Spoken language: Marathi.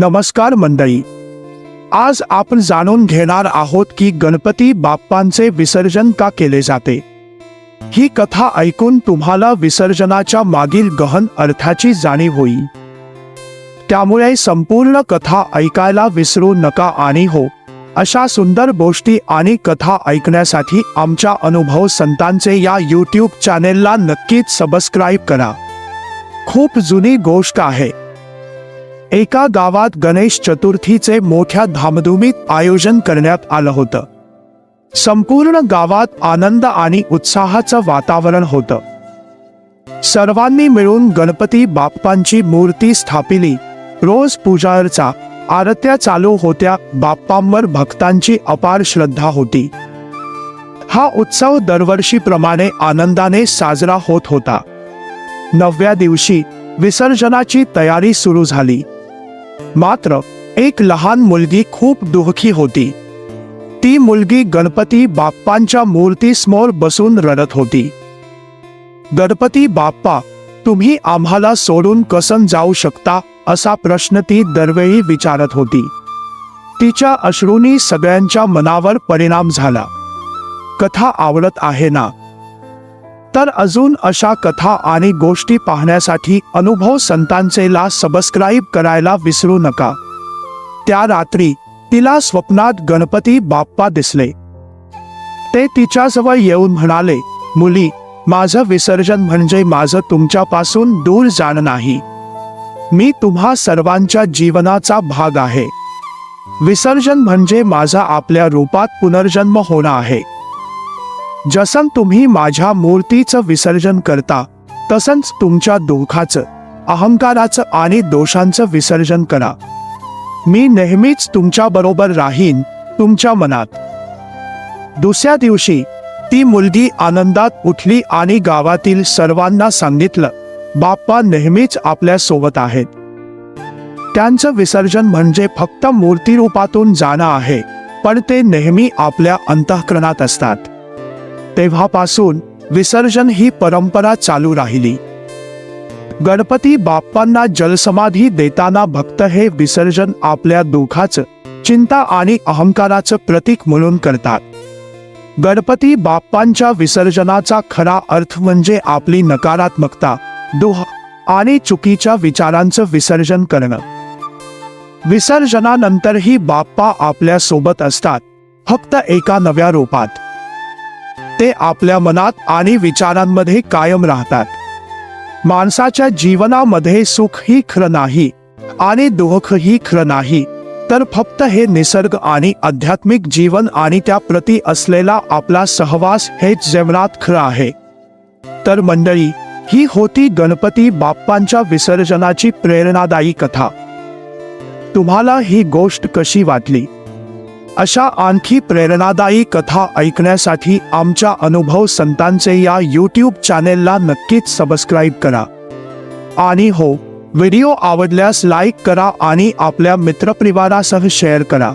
नमस्कार मंडळी. आज आपण जाणून घेणार आहोत की गणपती बाप्पांचे विसर्जन का केले जाते? ही कथा ऐकून तुम्हाला विसर्जनाच्या मागील गहन अर्थाची जाणीव होईल. त्यामुळे संपूर्ण कथा ऐकायला विसरू नका आणि हो अशा सुंदर गोष्टी आणि कथा ऐकण्यासाठी आमच्या अनुभव संतांचे या यूट्यूब चॅनेलला नक्कीच सबस्क्राईब करा. खूप जुनी गोष्ट आहे. एका गावात गणेश चतुर्थीचे मोठ्या धामधुमीत आयोजन करण्यात आलं होतं. संपूर्ण गावात आनंद आणि उत्साहाचं वातावरण होतं. सर्वांनी मिळून गणपती बाप्पांची मूर्ती स्थापिली. रोज पूजार्चा आरत्या चालू होत्या बाप्पांवर भक्तांची अपार श्रद्धा होती. हा उत्सव दरवर्षीप्रमाणे आनंदाने साजरा होत होता. नवव्या दिवशी विसर्जनाची तयारी सुरू झाली. मात्र एक लहान मुलगी खूप दुःखी होती. ती मुलगी गणपती बाप्पांच्या मूर्तीसमोर बसून रडत होती. गणपती बाप्पा तुम्ही आम्हाला सोडून कसन जाऊ शकता? असा प्रश्न ती दरवेळी विचारत होती. तिच्या अश्रूंनी सगळ्यांच्या मनावर परिणाम झाला. कथा आवडत आहे ना? तर अजून अशा कथा आणि गोष्टी पाहण्यासाठी अनुभव संतांचे ला सबस्क्राईब करायला विसरू नका. त्या रात्री तिला स्वप्नात गणपती बाप्पा दिसले. ते तिच्याजवळ येऊन म्हणाले मुली माझं विसर्जन म्हणजे माझं तुमच्यापासून दूर जाणं नाही. मी तुम्हा सर्वांच्या जीवनाचा भाग आहे. विसर्जन म्हणजे माझा आपल्या रूपात पुनर्जन्म होणं आहे. जसं तुम्ही माझ्या मूर्तीचं विसर्जन करता तसंच तुमच्या दुःखाचं अहंकाराचं आणि दोषांचं विसर्जन करा. मी नेहमीच तुमच्या बरोबर राहीन तुमच्या मनात. दुसऱ्या दिवशी ती मुलगी आनंदात उठली आणि गावातील सर्वांना सांगितलं बाप्पा नेहमीच आपल्यासोबत आहेत. त्यांचं विसर्जन म्हणजे फक्त मूर्तीरूपातून जाणं आहे पण ते नेहमी आपल्या अंतःकरणात असतात. तेव्हापासून विसर्जन ही परंपरा चालू राहिली. गणपती बाप्पांना जलसमाधी देताना भक्त हे विसर्जन आपल्या दुःखाचं चिंता आणि अहंकाराचं प्रतीक म्हणून करतात. गणपती बाप्पांच्या विसर्जनाचा खरा अर्थ म्हणजे आपली नकारात्मकता दुह आणि चुकीच्या विचारांचं विसर्जन करणं. विसर्जनानंतरही बाप्पा आपल्यासोबत असतात फक्त एका नव्या रूपात. ते आपल्या मनात आणि विचारांमध्ये कायम राहतात. माणसाच्या जीवनामध्ये सुख ही खरं नाही आणि दुःख ही खरं नाही तर फक्त हे निसर्ग आणि आध्यात्मिक जीवन आणि त्या प्रती असलेला आपला सहवास हेच जीवनात खरं आहे. तर मंडळी ही होती गणपती बाप्पांच्या विसर्जनाची प्रेरणादायी कथा. तुम्हाला ही गोष्ट कशी वाटली? अशा आणखी प्रेरणादायी कथा ऐकण्यासाठी आमच्या अनुभव संतांचे या यूट्यूब चॅनेलला नक्कीच सबस्क्राईब करा. आणि हो व्हिडिओ आवडल्यास लाईक करा आणि आपल्या मित्रपरिवारासह शेअर करा.